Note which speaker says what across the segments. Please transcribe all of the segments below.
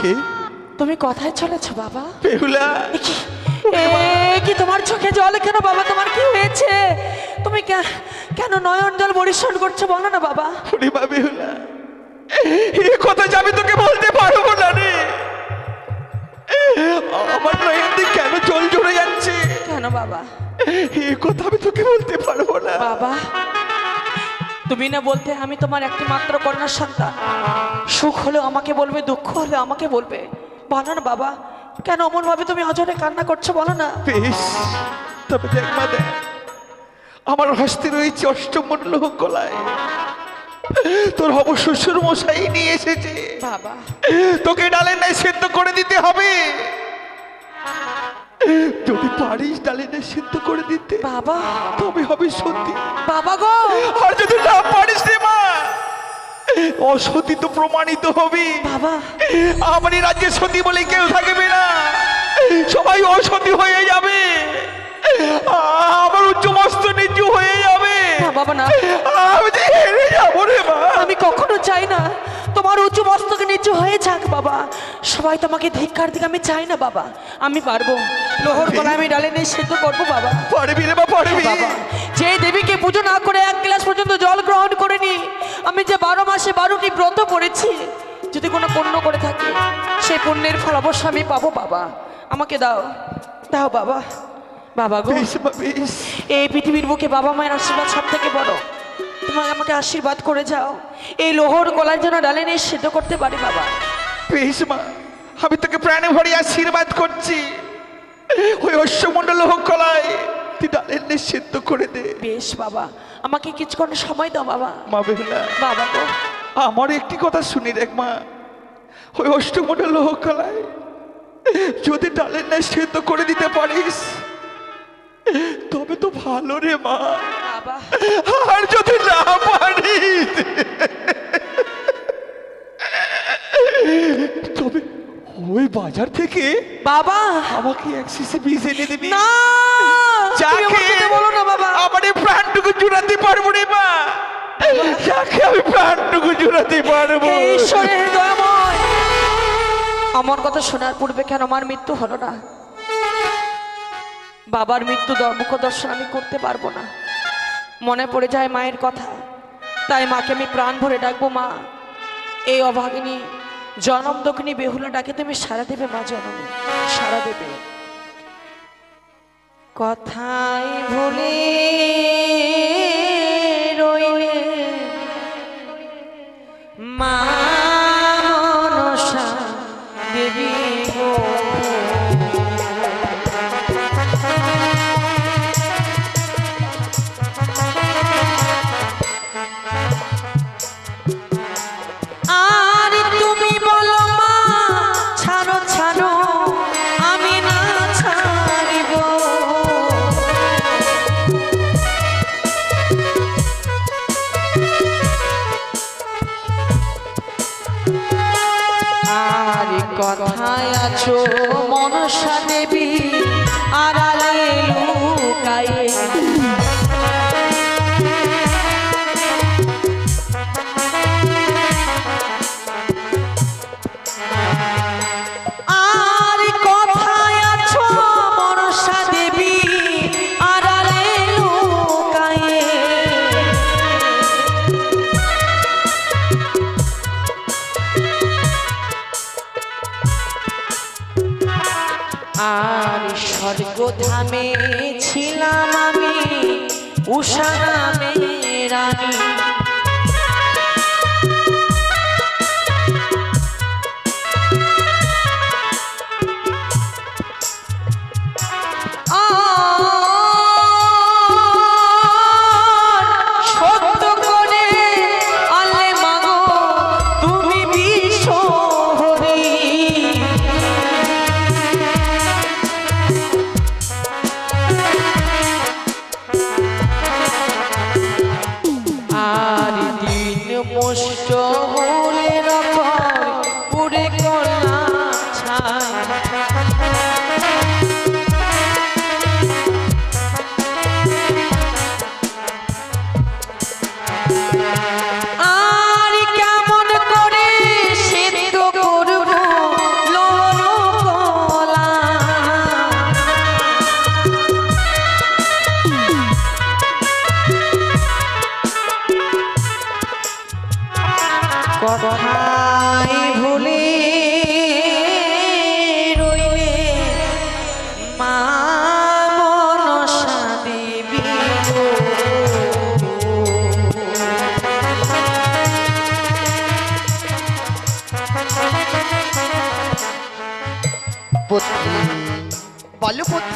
Speaker 1: কে
Speaker 2: তুমি কথায় চলেছ বাবা।
Speaker 1: বেহুলা।
Speaker 2: এ কি তোমার চোখে জল কেন বাবা? তোমার কি হয়েছে? তুমি কেন নয়ন জল বরিশন করছ বলো না বাবা।
Speaker 1: পূর্ণিমা বেহুলা এ কথা যে আমি তোকে বলতে পারব না রে? আমার নয়ন দিয়ে কেন জল জড়ে যাচ্ছে?
Speaker 2: কেন বাবা?
Speaker 1: এ কথা আমি তোকে বলতে পারব না।
Speaker 2: বাবা তুমি না বলতে আমি তোমার একটি মাত্র কন্যা সন্তান সুখ হলেও আমাকে বলবে দুঃখ হলে আমাকে বলবে। বলো না বাবা কেন অমন ভাবে তুমি অজরে কান্না করছ বলো না।
Speaker 1: বেশ তবে দেখ মা দেখ। আমার হস্তে রয়েছে অষ্টমূল্য গলায়। তোর হব শ্বশুর মশাই নিয়ে এসেছে।
Speaker 2: বাবা।
Speaker 1: তোকে ডালে নাই সেদ্ধ করে দিতে হবে। যদি পারিস নাই সেদ্ধ করে দিতে
Speaker 2: বাবা।
Speaker 1: তবে হবে সত্যি
Speaker 2: বাবা গো।
Speaker 1: আর যদি না পারিস রে মা অসতী তো প্রমাণিত হবে।
Speaker 2: বাবা।
Speaker 1: আমার এই রাজ্যে সতী বলে কেউ থাকবে না। সবাই অসতী হয়ে যাবে। আমার উচ্চ মস্ত নিচু হয়ে যাবে।
Speaker 2: বাবা না।
Speaker 1: আমি হেরে যাব রে মা।
Speaker 2: আমি কখনো চাই না তোমার উঁচু মস্তকে নিচু হয়ে যাক বাবা। সবাই তোমাকে ধিক্কার দিকে আমি চাই না বাবা। আমি পারব। লোহর গলায় আমি ডালে নিয়ে সেদ্ধ করব বাবা।
Speaker 1: পারবি রে মা পারবি।
Speaker 2: বাবা। যে দেবীকে পুজো না করে এক গ্লাস পর্যন্ত জল গ্রহণ করিনি আমি যে বারো মাসে বারোটি ব্রত করেছি যদি কোনো পুণ্য করে থাকি সেই পুণ্যের ফল অবশ্য আমি পাবো বাবা। আমাকে দাও দাও বাবা। বাবা গো। এই পৃথিবীর বুকে বাবা মায়ের আশীর্বাদ সব থেকে বড়। তোমাকে আমাকে আশীর্বাদ করে যাও। এই লোহর গলার জন্য ডালে নিয়ে সেদ্ধ করতে পারি বাবা।
Speaker 1: বেশ মা আমি তোকে প্রাণে ভরে আশীর্বাদ করছি। ওই অশ্বমণ্ডল হোক কলায় তুই ডালের নে সেদ্ধ করে দে।
Speaker 2: বেশ বাবা। আমাকে কিছুক্ষণ সময় দাও বাবা।
Speaker 1: মা বেহুলা।
Speaker 2: বাবা গো।
Speaker 1: আমার একটি কথা শুনি দেখ মা। ওই অষ্টমণ্ডল হোক কলায় যদি ডালের ন্যায় সেদ্ধ করে দিতে পারিস তবে তো ভালো রে মা।
Speaker 2: বাবা।
Speaker 1: আর যদি না পারিস তবে ওই বাজার থেকে
Speaker 2: বাবা।
Speaker 1: আমাকে এক শিশি বীজ এনে দিবি।
Speaker 2: না
Speaker 1: যাকে
Speaker 2: বলো না বাবা।
Speaker 1: আমার এই প্রাণটুকু জুড়াতে পারব রে মা। যাকে আমি প্রাণটুকু জুড়াতে পারব।
Speaker 2: ঈশ্বরের দয়াময় আমার কথা শোনার পূর্বে কেন আমার মৃত্যু হলো না? বাবার মৃত্যু মুখ দর্শন আমি করতে পারব না। মনে পড়ে যায় মায়ের কথা। তাই মাকে আমি প্রাণ ভরে ডাকবো, মা। এই অভাগিনী জনম দক্ষিণী বেহুলা ডাকে তুমি সারা দেবে, মা জনমে। সারা দেবে। কথাই ভুলে আছো মনসা দেবী আড়ালে আর স্বর্গধামে ছিলাম আমি উষা নামে রানী।
Speaker 3: মুষ্ট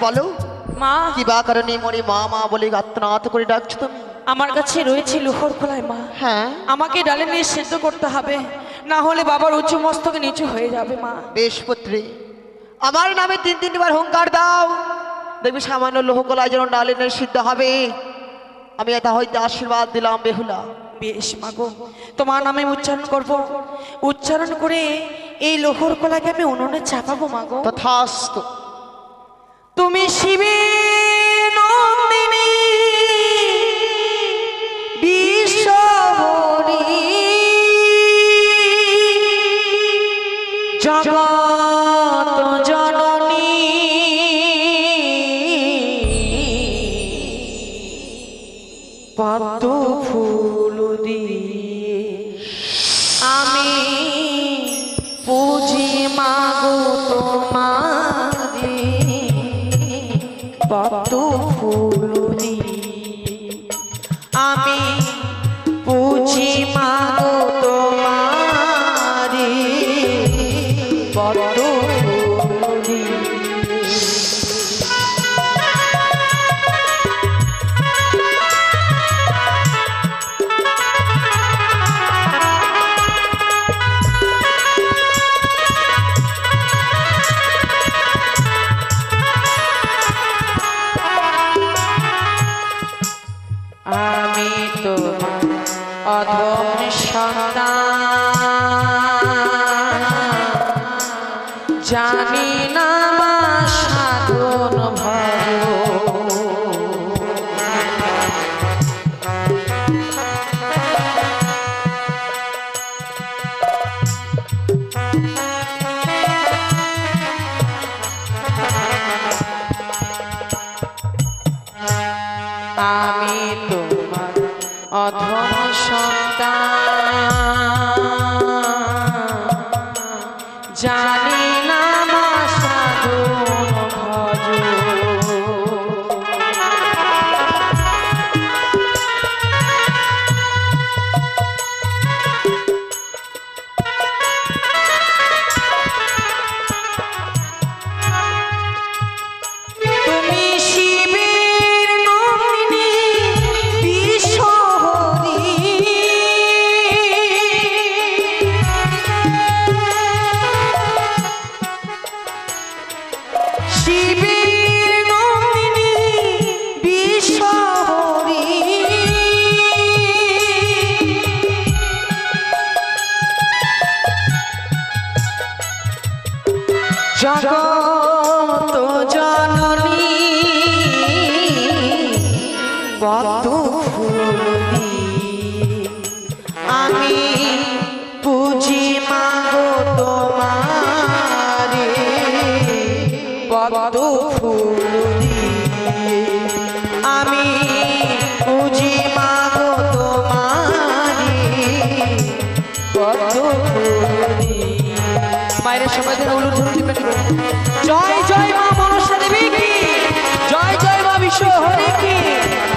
Speaker 3: বলো
Speaker 2: মা।
Speaker 3: কারণে মা মা বলে করে ডাকছো
Speaker 2: আমার কাছে রয়েছে খোলায় মা।
Speaker 3: হ্যাঁ।
Speaker 2: আমাকে ডালে নিয়ে সেদ্ধ করতে হবে। বাবার উঁচু নিচু হয়ে যাবে মা।
Speaker 3: বেশ পুত্রী আমার নামে তিন তিনবার হুঙ্কার দাও। দেখবি সামান্য লোহকলায় যেন ডালিনের সিদ্ধ হবে। আমি এটা হইতে আশীর্বাদ দিলাম বেহুলা।
Speaker 2: বেশ মাগো তোমার নামে উচ্চারণ করব। উচ্চারণ করে এই লোহর কলাকে আমি উনুনে চাপাবো মাগো
Speaker 3: তথাস্তু।
Speaker 2: তুমি শিবে নন্দিনী বিশ্বহরি জগত পদ্ম তো দিয়ে অধম সন্তান। জগত জননী কত আমি পুজি মাগো তোমারে। পদ্ম জয় জয় মা মনসা দেবী কি? জয় জয় মা বিশ্ব হরি কি?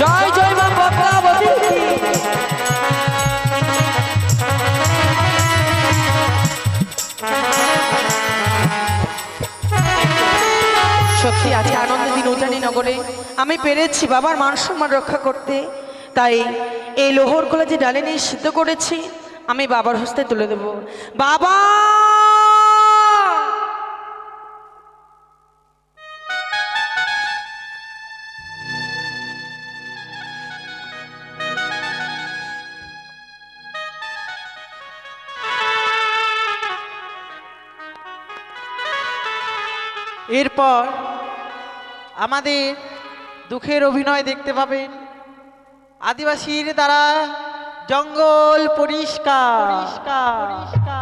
Speaker 2: জয় জয় মা কি? সত্যি উজানি নগরে আমি পেরেছি বাবার মান সম্মান রক্ষা করতে। তাই এই লোহর কলা যে ডালে নিয়ে সিদ্ধ করেছি, আমি বাবার হস্তে তুলে দেব। বাবা!
Speaker 4: এরপর আমাদের দুঃখের অভিনয় দেখতে পাবেন। আদিবাসীর দ্বারা জঙ্গল পরিষ্কার। পরিষ্কার